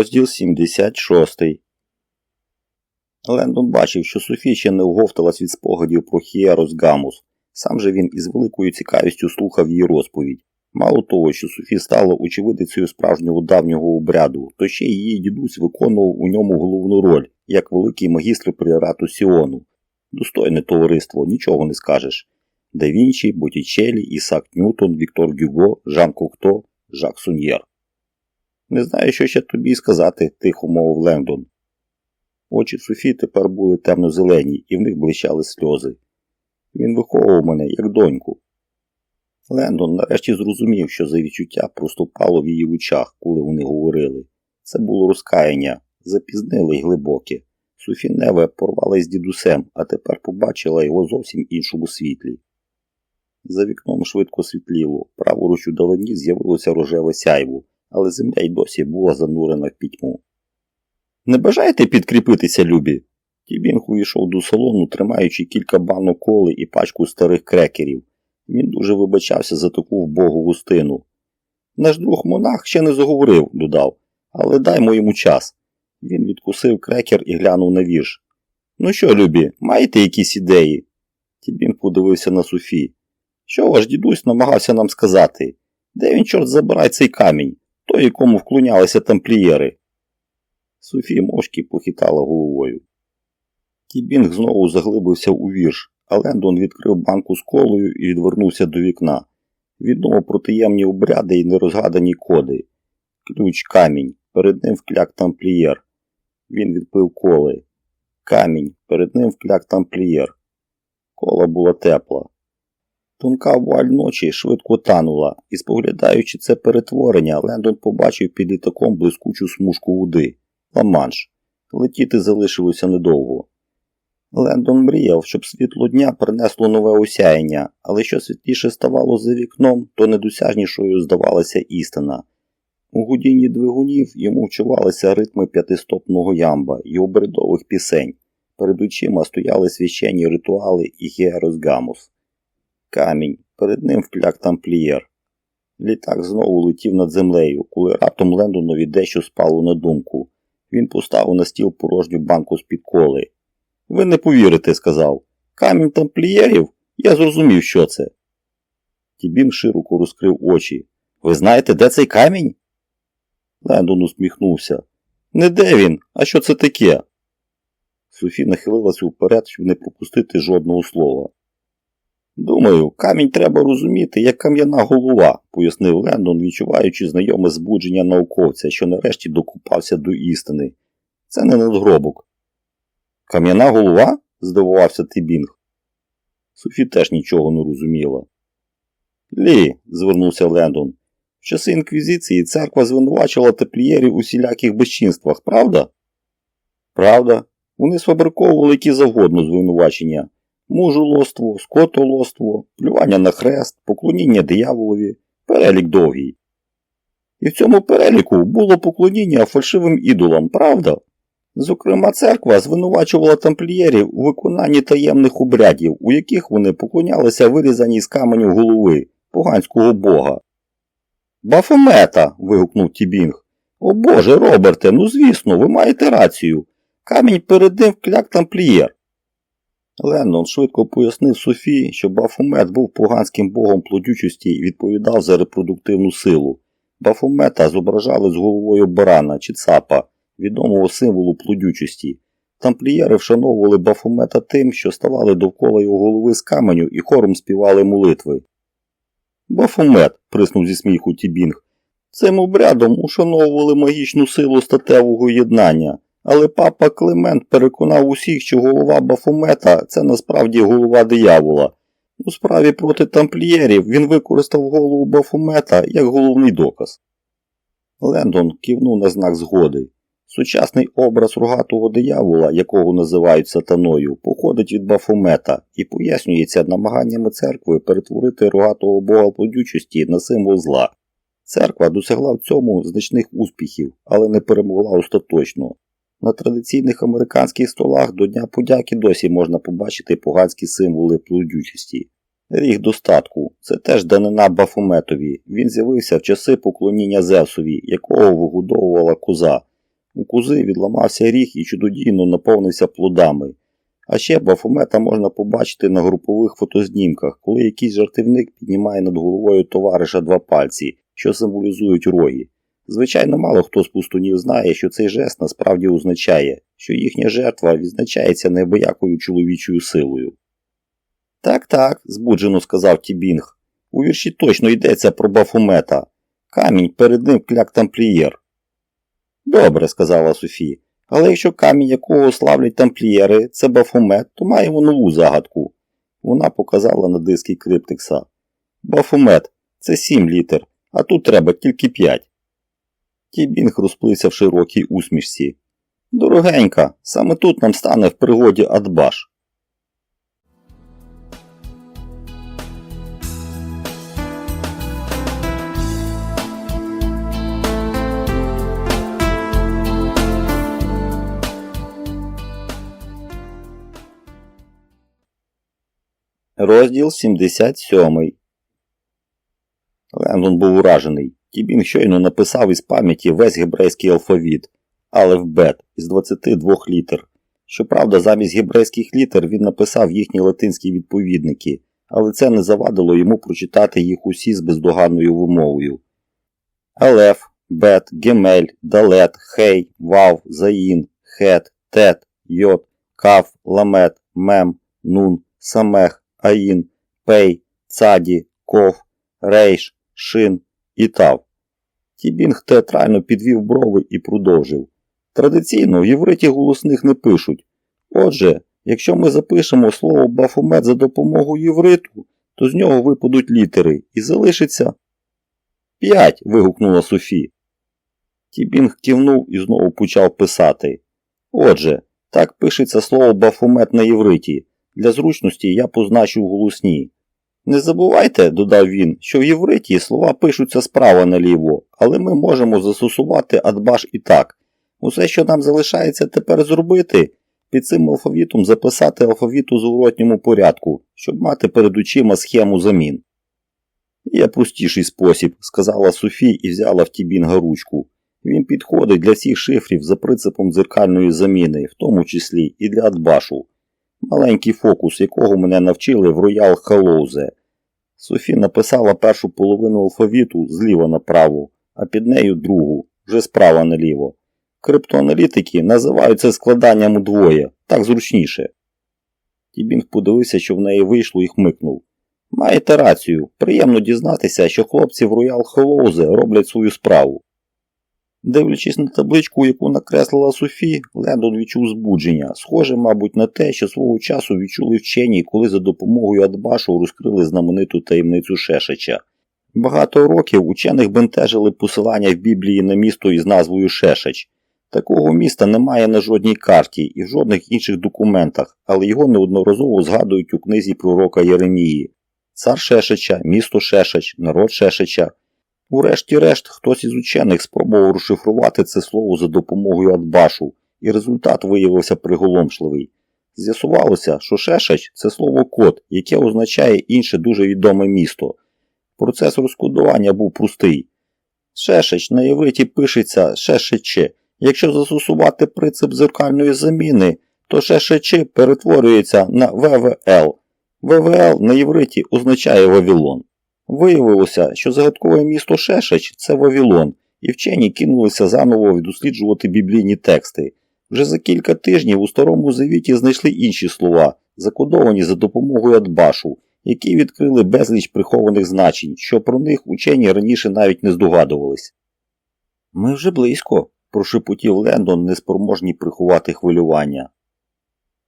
Розділ 76 Лендон бачив, що Софія ще не оговталась від спогадів про Хіерос Гамус. Сам же він із великою цікавістю слухав її розповідь. Мало того, що Софі стала очевидицею справжнього давнього обряду, то ще й її дідусь виконував у ньому головну роль, як великий магістр пріорату Сіону. Достойне товариство, нічого не скажеш. Да Боттічелі, Ісак Ньютон, Віктор Гюго, Жан Кокто, Жак Суньєр. Не знаю, що ще тобі сказати, тихо мовив Лендон. Очі Софі тепер були темно-зелені, і в них блищали сльози. Він виховував мене, як доньку. Лендон нарешті зрозумів, що за відчуття проступало в її очах, коли вони говорили. Це було розкаяння, запізниле й глибоке. Софі Неве порвалась з дідусем, а тепер побачила його зовсім іншому світлі. За вікном швидко світліло, праворуч у далині з'явилося рожеве сяйво, але земля й досі була занурена в пітьму. Не бажаєте підкріпитися, любі? Тібінг увійшов до салону, тримаючи кілька банок коли і пачку старих крекерів. Він дуже вибачався за таку вбогу густину. Наш друг монах ще не заговорив, додав, але даймо йому час. Він відкусив крекер і глянув на вірш. Ну що, любі, маєте якісь ідеї? Тібінг подивився на Софі. Що ваш дідусь намагався нам сказати? Де він, чорт, забирає цей камінь, той, якому вклонялися тамплієри? Софія мовчки похитала головою. Тібінг знову заглибився у вірш, а Лендон відкрив банку з колою і відвернувся до вікна. Відомо про таємні обряди і нерозгадані коди. Ключ камінь, перед ним вкляк тамплієр. Він відпив коли. Камінь, перед ним вкляк тамплієр. Кола була тепла. Тонка вуаль ночі швидко танула, і, споглядаючи це перетворення, Лендон побачив під літаком блискучу смужку води. Ла-Манш. Летіти залишилося недовго. Лендон мріяв, щоб світло дня принесло нове осяяння, але що світліше ставало за вікном, то недосяжнішою здавалася істина. У гудінні двигунів йому вчувалися ритми п'ятистопного ямба і обрядових пісень. Перед очима стояли священні ритуали і Герос Гамус. Камінь, перед ним вкляк тамплієр. Літак знову летів над землею, коли раптом Лендонові дещо спало на думку. Він поставив на стіл порожню банку з-під коли. Ви не повірите, сказав. Камінь тамплієрів? Я зрозумів, що це. Тібін широко розкрив очі. Ви знаєте, де цей камінь? Лендон усміхнувся. Не де він, а що це таке? Софі нахилилася вперед, щоб не пропустити жодного слова. Думаю, камінь треба розуміти, як кам'яна голова, пояснив Лендон, відчуваючи знайоме збудження науковця, що нарешті докупався до істини. Це не надгробок. Кам'яна голова? здивувався Тибінг. Софі теж нічого не розуміла. Лі, звернувся Лендон. В часи інквізиції церква звинувачила теплієрів у всіляких безчинствах, правда? Правда. Вони сфабриковували які завгодно звинувачення мужолоство, скотолоство, плювання на хрест, поклоніння дияволові, перелік довгий. І в цьому переліку було поклоніння фальшивим ідолам, правда? Зокрема, церква звинувачувала тамплієрів у виконанні таємних обрядів, у яких вони поклонялися вирізаній з каменю голови, поганського бога. Бафомета. вигукнув Тібінг. О Боже, Роберте, ну звісно, ви маєте рацію. Камінь перед ним вкляк тамплієр. Леннон швидко пояснив Софії, що Бафомет був поганським богом плодючості і відповідав за репродуктивну силу. Бафомета зображали з головою барана чи цапа, відомого символу плодючості. Тамплієри вшановували Бафомета тим, що ставали довкола його голови з каменю і хором співали молитви. Бафомет, приснув зі сміху Тібінг, цим обрядом ушановували магічну силу статевого єднання. Але папа Климент переконав усіх, що голова Бафомета це насправді голова диявола. У справі проти тамплієрів він використав голову Бафомета як головний доказ. Лендон кивнув на знак згоди. Сучасний образ рогатого диявола, якого називають сатаною, походить від Бафомета і пояснюється намаганнями церкви перетворити рогатого бога плодючості на символ зла. Церква досягла в цьому значних успіхів, але не перемогла остаточно. На традиційних американських столах до Дня подяки досі можна побачити поганські символи плодючості. Ріг достатку це теж данина Бафометові. Він з'явився в часи поклоніння Зевсові, якого вигодовувала коза. У кузи відламався ріг і чудодійно наповнився плодами. А ще Бафомета можна побачити на групових фотознімках, коли якийсь жартівник піднімає над головою товариша два пальці, що символізують роги. Звичайно, мало хто з пустунів знає, що цей жест насправді означає, що їхня жертва відзначається неабиякою чоловічою силою. Так, так, збуджено сказав Тібінг. У вірші точно йдеться про Бафомета. Камінь перед ним кляк тамплієр. Добре, сказала Софі. Але якщо камінь, якого славлять тамплієри, це Бафомет, то маємо нову загадку. Вона показала на диски криптекса. Бафомет це сім літер, а тут треба тільки п'ять. Тібінг розплився в широкій усмішці. Дорогенька, саме тут нам стане в пригоді Адбаш. Розділ 77 Лендон був уражений. Тібін щойно написав із пам'яті весь гебрейський алфавіт, алефбет із 22 літер. Щоправда, замість гебрейських літер він написав їхні латинські відповідники, але це не завадило йому прочитати їх усі з бездоганною вимовою. Алеф, бет, гемель, далет, хей, вав, заїн, хет, тет, йот, каф, ламет, мем, нун, самех, аїн, пей, цаді, ков, рейш, шин і тав. Театрально підвів брови і продовжив. Традиційно в євриті голосних не пишуть. Отже, якщо ми запишемо слово бафомет за допомогою євриту, то з нього випадуть літери і залишиться. П'ять. вигукнула Софі. Тібінг кивнув і знову почав писати. Отже, так пишеться слово бафомет на євриті. Для зручності я позначу голосні. Не забувайте, додав він, що в євриті слова пишуться справа наліво, але ми можемо застосувати адбаш і так. Усе, що нам залишається тепер зробити, під цим алфавітом записати алфавіт у зворотньому порядку, щоб мати перед очима схему замін. Є простіший спосіб, сказала Софі і взяла в Тібінга ручку. Він підходить для всіх шифрів за принципом дзеркальної заміни, в тому числі і для адбашу. Маленький фокус, якого мене навчили в Роял Халоузе. Софі написала першу половину алфавіту зліва направо, а під нею другу, вже справа наліво. Криптоаналітики називають це складанням удвоє, так зручніше. Тібінг подивився, що в неї вийшло і хмикнув. Маєте рацію, приємно дізнатися, що хлопці в Роял Холоузе роблять свою справу. Дивлячись на табличку, яку накреслила Софі, Лендон відчув збудження, схоже, мабуть, на те, що свого часу відчули вчені, коли за допомогою Адбашу розкрили знамениту таємницю Шешача. Багато років учених бентежили посилання в Біблії на місто із назвою Шешач. Такого міста немає на жодній карті і в жодних інших документах, але його неодноразово згадують у книзі пророка Єремії. Цар Шешача, місто Шешач, народ Шешача. Урешті-решт, хтось із учених спробував розшифрувати це слово за допомогою Адбашу, і результат виявився приголомшливий. З'ясувалося, що Шешач це слово код, яке означає інше дуже відоме місто. Процес розкодування був простий. Шешач на євриті пишеться шешече. Якщо застосувати принцип зеркальної заміни, то шешече перетворюється на ВВЛ. ВВЛ на євриті означає Вавилон. Виявилося, що загадкове місто Шешач це Вавилон, і вчені кинулися заново досліджувати біблійні тексти. Вже за кілька тижнів у Старому Завіті знайшли інші слова, закодовані за допомогою Адбашу, які відкрили безліч прихованих значень, що про них учені раніше навіть не здогадувались. Ми вже близько, прошепотів Лендон, неспроможній приховати хвилювання.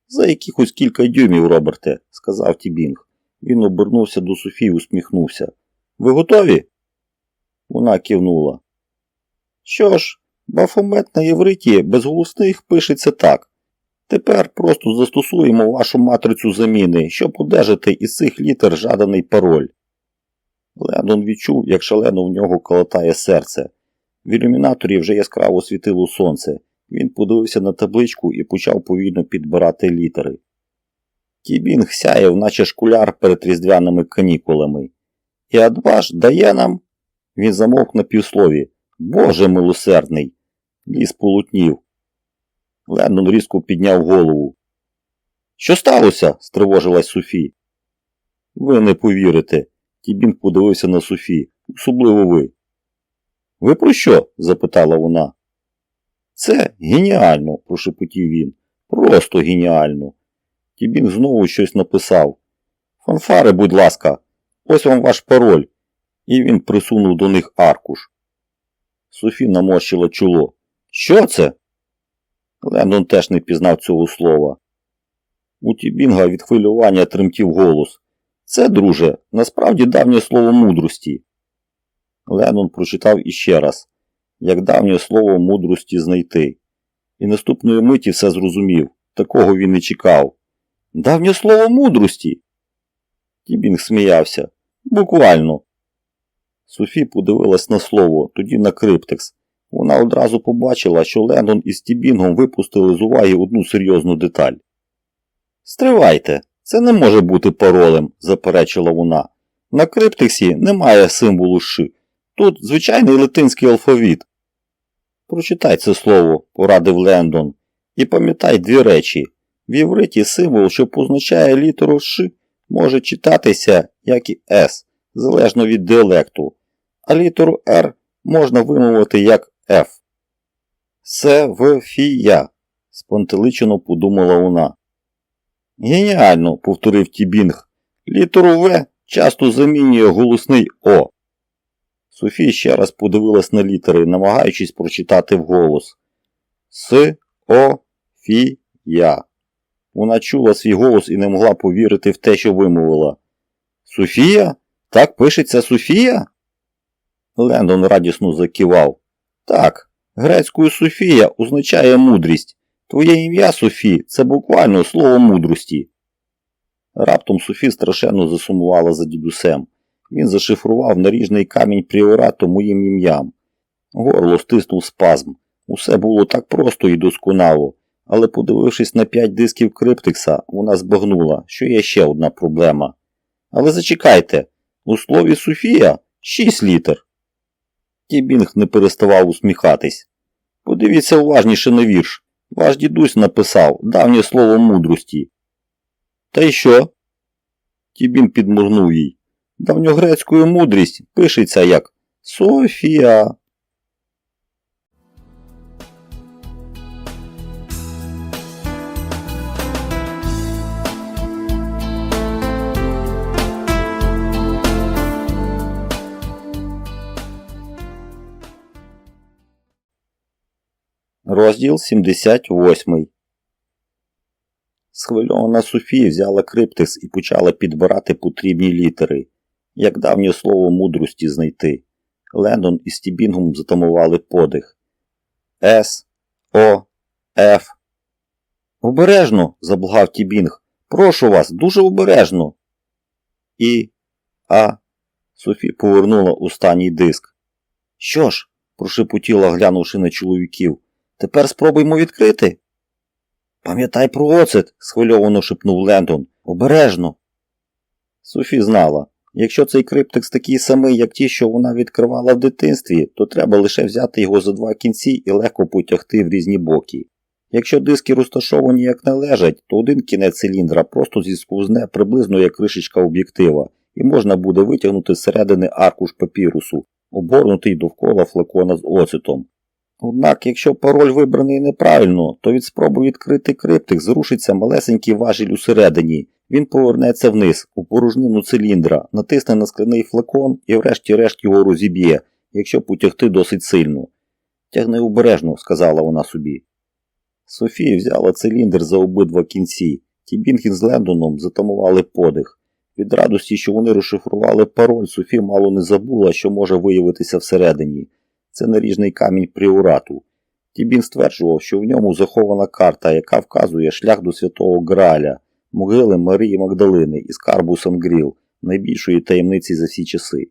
За якихось кілька дюймів, Роберте, сказав Тібінг. Він обернувся до Софії усміхнувся. Ви готові? Вона кивнула. Що ж, бафомет на євриті безголосних пишеться так. Тепер просто застосуємо вашу матрицю заміни, щоб одержати із цих літер жаданий пароль. Лендон відчув, як шалено в нього колотає серце. В ілюмінаторі вже яскраво світило сонце. Він подивився на табличку і почав повільно підбирати літери. Тібінг сяяв, наче шкуляр перед різдвяними канікулами. І Адваш дає нам. Він замовк на півслові. Боже милосердний. Ліс полутнів. Леннон різко підняв голову. Що сталося? стривожилась Софі. Ви не повірите. Тібінг подивився на Софі, особливо ви. Ви про що? запитала вона. Це геніально, прошепотів він. Просто геніально. Тібінг знову щось написав. Фанфари, будь ласка, ось вам ваш пароль. І він присунув до них аркуш. Софі наморщила чоло. Що це? Лендон теж не пізнав цього слова. У Тібінга від хвилювання тремтів голос. Це, друже, насправді давнє слово мудрості. Леннон прочитав іще раз, як давнє слово мудрості знайти. І наступної миті все зрозумів. Такого він не чекав. Давнє слово мудрості. Тібінг сміявся. Буквально. Софі подивилась на слово, тоді на криптекс. Вона одразу побачила, що Леннон із Тібінгом випустили з уваги одну серйозну деталь. Стривайте, це не може бути паролем, заперечила вона. На криптексі немає символу «Ш». Тут звичайний латинський алфавіт. Прочитай це слово, порадив Лендон, і пам'ятай дві речі. В євриті символ, що позначає літеру Ш, може читатися як і С, залежно від діалекту, а літеру Р можна вимовити як Ф. Севфія, спантеличено подумала вона. Геніально, повторив Тібінг. Літеру В часто замінює голосний О. Софія ще раз подивилась на літери, намагаючись прочитати вголос. С, О, Фі, Я. Вона чула свій голос і не могла повірити в те, що вимовила. Софія? Так пишеться Софія? Лендон радісно закивав. Так, грецькою Софія означає мудрість. Твоє ім'я Софі це буквально слово мудрості. Раптом Софі страшенно засумувала за дідусем. Він зашифрував наріжний камінь пріорату моїм ім'ям. Горло стиснув спазм. Усе було так просто і досконало, але, подивившись на п'ять дисків криптекса, вона збагнула, що є ще одна проблема. Але зачекайте, у слові Софія шість літер. Тібінг не переставав усміхатись. Подивіться уважніше на вірш. Ваш дідусь написав давнє слово мудрості. Та й що? Тібін підморгнув їй. Давньогрецькою мудрість пишеться як Софія. Розділ 78 Схвильована Софія взяла криптекс і почала підбирати потрібні літери, як давнє слово мудрості знайти. Лендон із Тібінгом затамували подих. С, О, Ф. Обережно, заблагав Тібінг. Прошу вас, дуже обережно. І А. Софі повернула останній диск. Що ж? прошепотіла, глянувши на чоловіків. Тепер спробуймо відкрити. Пам'ятай про оцет, схвильовано шепнув Лендон. Обережно. Софі знала, якщо цей криптекс такий самий, як ті, що вона відкривала в дитинстві, то треба лише взяти його за два кінці і легко потягти в різні боки. Якщо диски розташовані як належать, то один кінець циліндра просто зісковзне приблизно як кришечка об'єктива, і можна буде витягнути зсередини аркуш папірусу, обгорнутий довкола флакона з оцетом. Однак, якщо пароль вибраний неправильно, то від спроби відкрити криптик зрушиться малесенький важіль усередині. Він повернеться вниз, у порожнину циліндра, натисне на скляний флакон і врешті-решт його розіб'є, якщо потягти досить сильно. Тягни обережно, сказала вона собі. Софія взяла циліндр за обидва кінці. Тібінкін з Лендоном затамували подих. Від радості, що вони розшифрували пароль, Софі мало не забула, що може виявитися всередині. Це наріжний камінь пріорату. Тібін стверджував, що в ньому захована карта, яка вказує шлях до святого Граля, могили Марії Магдалини і скарбу Сангріл, найбільшої таємниці за всі часи.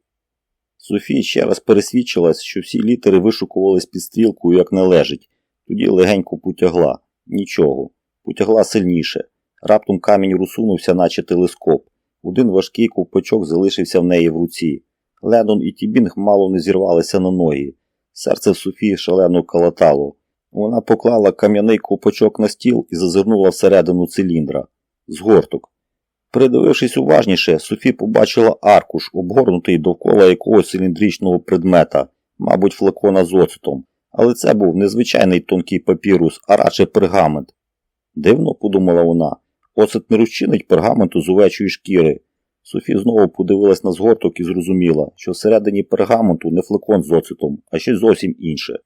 Софія ще раз пересвідчилась, що всі літери вишукувались під стрілкою, як належить, тоді легенько потягла. Нічого. Потягла сильніше. Раптом камінь розсунувся, наче телескоп. Один важкий ковпачок залишився в неї в руці. Лендон і Тібінг мало не зірвалися на ноги. Серце Софії шалено калатало. Вона поклала кам'яний ковпачок на стіл і зазирнула всередину циліндра. Згорток. Придивившись уважніше, Софі побачила аркуш, обгорнутий довкола якогось циліндричного предмета, мабуть, флакона з оцетом. Але це був незвичайний тонкий папірус, а радше пергамент. Дивно, подумала вона, оцет не розчинить пергаменту з овечої шкіри. Софі знову подивилась на згорток і зрозуміла, що всередині пергаменту не флакон з оцетом, а щось зовсім інше.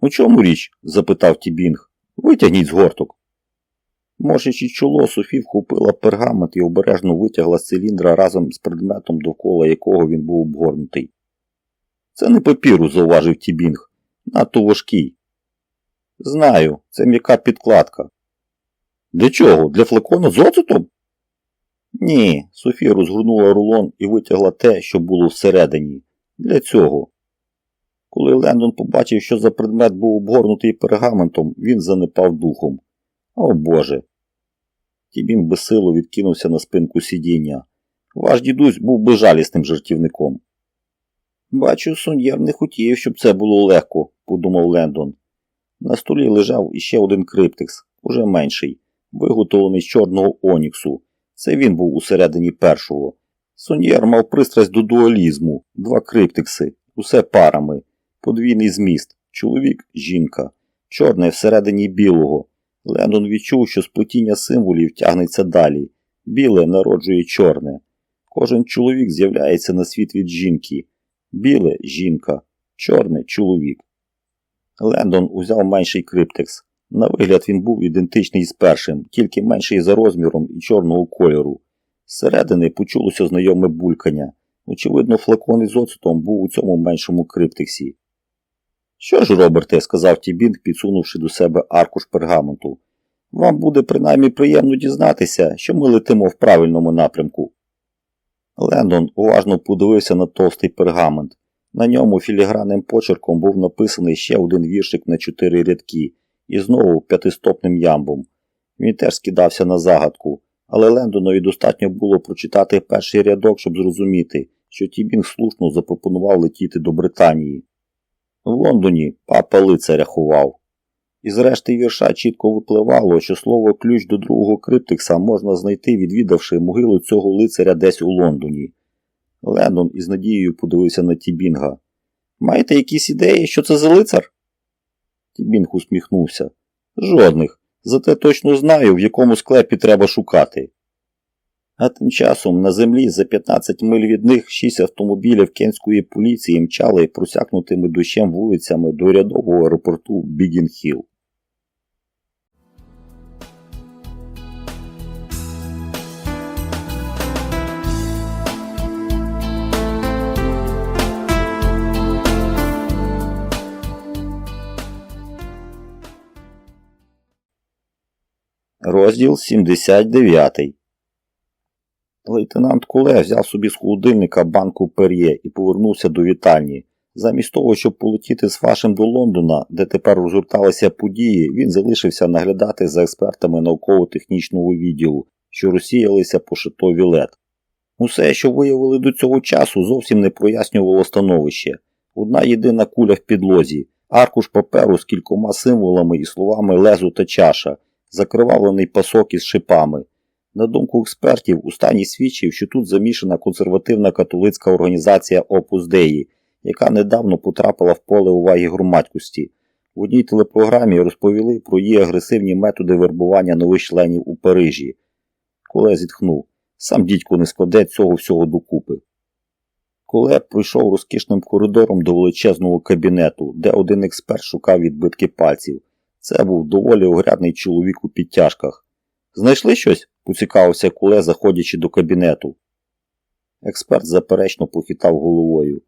У чому річ? запитав Тібінг. Витягніть згорток. Морщачи чоло, Софі вхопила пергамент і обережно витягла з циліндра разом з предметом, довкола якого він був обгорнутий. Це не папіру, зауважив Тібінг. Надто важкий. Знаю, це м'яка підкладка. Для чого? Для флакону з оцетом? Ні, Софія розгорнула рулон і витягла те, що було всередині. Для цього. Коли Лендон побачив, що за предмет був обгорнутий пергаментом, він занепав духом. О Боже. Тібін безсило відкинувся на спинку сидіння. Ваш дідусь був безжалісним жартівником. Бачу, Соньєр не хотів, щоб це було легко, подумав Лендон. На столі лежав іще один криптекс, уже менший, виготовлений з чорного оніксу. Це він був усередині першого. Соньєр мав пристрасть до дуалізму, два криптекси, усе парами, подвійний зміст, чоловік, жінка, чорне всередині білого. Лендон відчув, що сплетіння символів тягнеться далі. Біле народжує чорне. Кожен чоловік з'являється на світ від жінки. Біле жінка, чорне чоловік. Лендон узяв менший криптекс. На вигляд він був ідентичний з першим, тільки менший за розміром і чорного кольору. Зсередини почулося знайоме булькання. Очевидно, флакон із оцетом був у цьому меншому криптексі. Що ж, Роберте, сказав Тібінг, підсунувши до себе аркуш пергаменту. Вам буде принаймні приємно дізнатися, що ми летимо в правильному напрямку. Лендон уважно подивився на товстий пергамент. На ньому філігранним почерком був написаний ще один віршик на чотири рядки і знову п'ятистопним ямбом. Він теж скидався на загадку, але Лендонові достатньо було прочитати перший рядок, щоб зрозуміти, що Тібінг слушно запропонував летіти до Британії. В Лондоні папа лицаря ховав. Із решти вірша чітко випливало, що слово ключ до другого криптекса можна знайти, відвідавши могилу цього лицаря десь у Лондоні. Лендон із надією подивився на Тібінга. Маєте якісь ідеї, що це за лицар? Тібінг усміхнувся. Жодних. Зате точно знаю, в якому склепі треба шукати. А тим часом на землі за 15 миль від них шість автомобілів кенської поліції мчали просякнутими дощем вулицями до рядового аеропорту Бігін-Хілл. Розділ 79 Лейтенант Куле взяв собі з холодильника банку пер'є і повернувся до вітальні. Замість того, щоб полетіти з фашем до Лондона, де тепер розгорталися події, він залишився наглядати за експертами науково-технічного відділу, що розсіялися по шато Вілет. Усе, що виявили до цього часу, зовсім не прояснювало становище. Одна єдина куля в підлозі, аркуш паперу з кількома символами і словами лезу та чаша, закривавлений пасок із шипами. На думку експертів, у стані свідчив, що тут замішана консервативна католицька організація Opus Dei, яка недавно потрапила в поле уваги громадськості. В одній телепрограмі розповіли про її агресивні методи вербування нових членів у Парижі. Коле зітхнув. Сам дідько не складе цього всього докупи. Коле пройшов розкішним коридором до величезного кабінету, де один експерт шукав відбитки пальців. Це був доволі огрядний чоловік у підтяжках. Знайшли щось? поцікавився куле, заходячи до кабінету. Експерт заперечно похитав головою.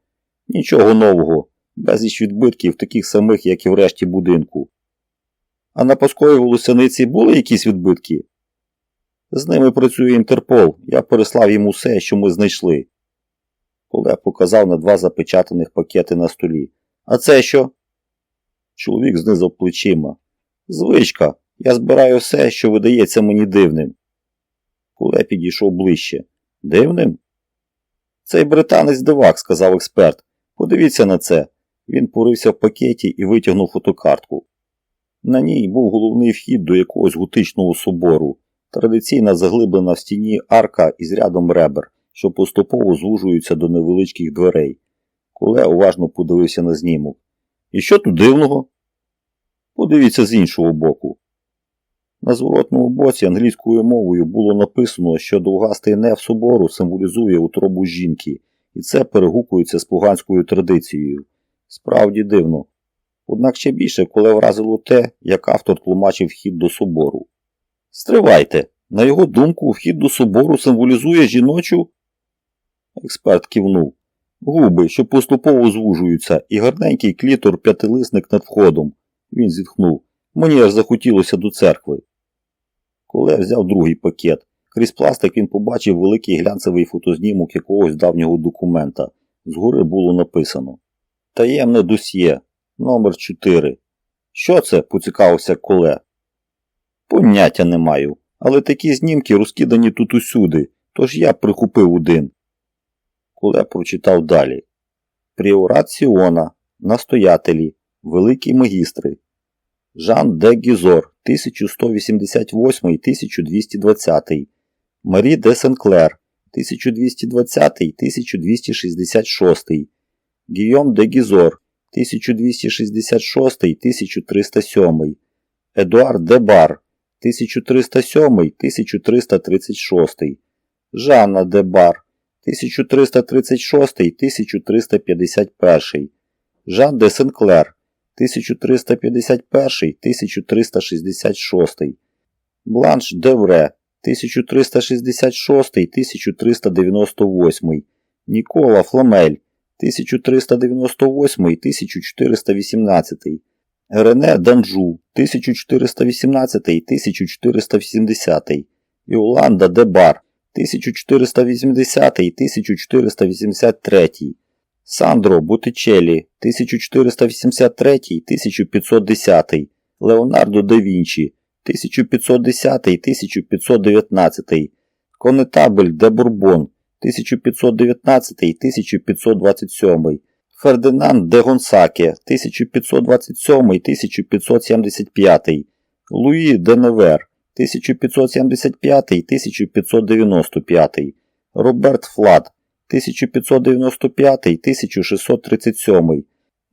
Нічого нового, безліч відбитків, таких самих, як і в решті будинку. А на пасковій волосяниці були якісь відбитки? З ними працює Інтерпол, я переслав їм усе, що ми знайшли. Куле показав на два запечатаних пакети на столі. А це що? Чоловік знизав плечима. Звичка, Я збираю все, що видається мені дивним. Куле підійшов ближче. Дивним? Цей британець дивак, сказав експерт. Подивіться на це. Він порився в пакеті і витягнув фотокартку. На ній був головний вхід до якогось готичного собору, традиційна заглиблена в стіні арка із рядом ребер, що поступово звужуються до невеличких дверей. Куле уважно подивився на знімок. І що тут дивного? Подивіться з іншого боку. На зворотному боці англійською мовою було написано, що довгастий неф собору символізує утробу жінки, і це перегукується з поганською традицією. Справді дивно. Однак ще більше, коли вразило те, як автор тлумачив вхід до собору. Стривайте, на його думку, вхід до собору символізує жіночу. Експерт кивнув. Губи, що поступово звужуються, і гарненький клітор п'ятилисник над входом. Він зітхнув. Мені аж захотілося до церкви. Коле взяв другий пакет. Крізь пластик він побачив великий глянцевий фотознімок якогось давнього документа. Згори було написано Таємне досьє, номер 4 Що це? поцікавився коле. Поняття не маю, але такі знімки розкидані тут усюди, тож я прихопив один. Коле прочитав далі. Пріорат Сіона, настоятелі, великі магістри. Жан де Гізор, 1188-1220, Марі де Сенклер, 1220-1266, Гійом де Гізор, 1266-1307, Едуард де Бар, 1307-1336, Жанна де Бар, 1336-1351, Жан де Сенклер, 1351-1366, Бланш Девре, 1366-1398, Нікола Фламель, 1398-1418, Рене Данжу, 1418-1480, Іоланда Дебар, 1480-1483, Сандро Бутичелі 1483-1510, Леонардо да Вінчі 1510-1519, Конетабель де Бурбон 1519-1527, Фердинанд де Гонсаке 1527-1575, Луї де Невер 1575-1595, Роберт Флад 1595-1637,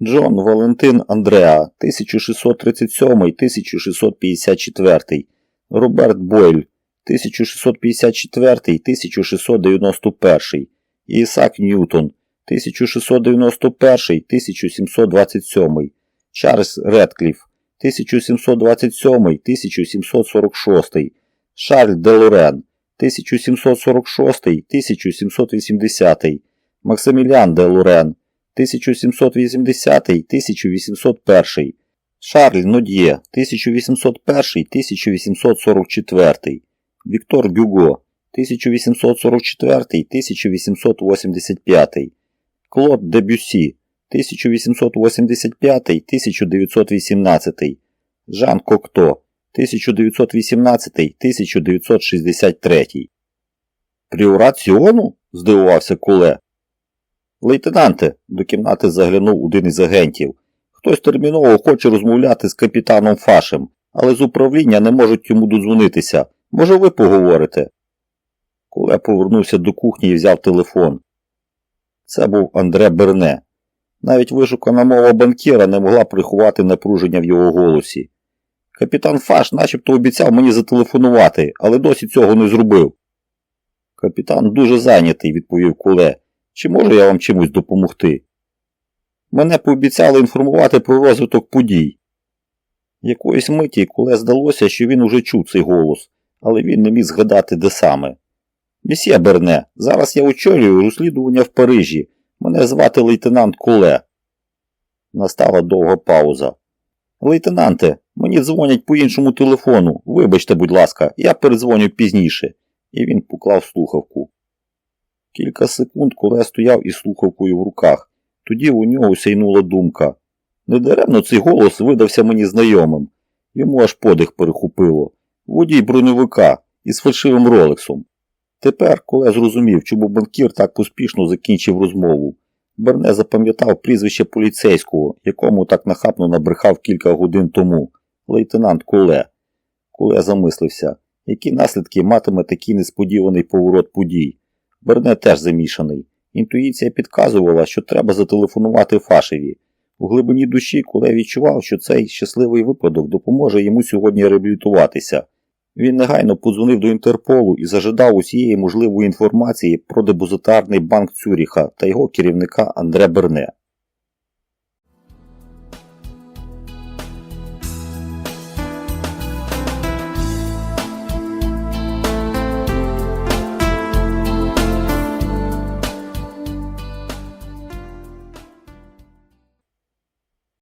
Джон Валентин Андреа 1637-1654, Роберт Бойль 1654-1691, Ісак Ньютон 1691-1727, Чарльз Редкліф 1727-1746, Шарль де Лорен 1746-1780, Максиміліан де Лорен 1780-1801, Шарль Нод'є 1801-1844, Віктор Гюго 1844-1885, Клод де Бюсі 1885-1918, Жан Кокто 1918-1963. Пріорат Сіону? здивувався Куле. Лейтенанте, до кімнати заглянув один із агентів. Хтось терміново хоче розмовляти з капітаном Фашем, але з управління не можуть йому додзвонитися. Може, ви поговорите? Куле повернувся до кухні і взяв телефон. Це був Андре Берне. Навіть вишукана мова банкіра не могла приховати напруження в його голосі. Капітан Фаш начебто обіцяв мені зателефонувати, але досі цього не зробив. Капітан дуже зайнятий, відповів Куле. Чи можу я вам чимось допомогти? Мене пообіцяли інформувати про розвиток подій. Якоїсь миті Куле здалося, що він уже чув цей голос, але він не міг згадати, де саме. Місьє Берне, зараз я очолюю розслідування в Парижі. Мене звати лейтенант Куле. Настала довга пауза. Лейтенанте, мені дзвонять по іншому телефону. Вибачте, будь ласка, я передзвоню пізніше. І він поклав слухавку. Кілька секунд Куле стояв із слухавкою в руках. Тоді у нього сяйнула думка. Недаремно цей голос видався мені знайомим. Йому аж подих перехопило. Водій броньовика із фальшивим ролексом. Тепер, коли зрозумів, чому банкір так поспішно закінчив розмову, Берне запам'ятав прізвище поліцейського, якому так нахабно набрехав кілька годин тому лейтенант Коле. Коле замислився, які наслідки матиме такий несподіваний поворот подій. Берне теж замішаний. Інтуїція підказувала, що треба зателефонувати Фашеві. У глибині душі Коле відчував, що цей щасливий випадок допоможе йому сьогодні реабілітуватися. Він негайно подзвонив до Інтерполу і зажидав усієї можливої інформації про депозитарний банк Цюріха та його керівника Андре Берне.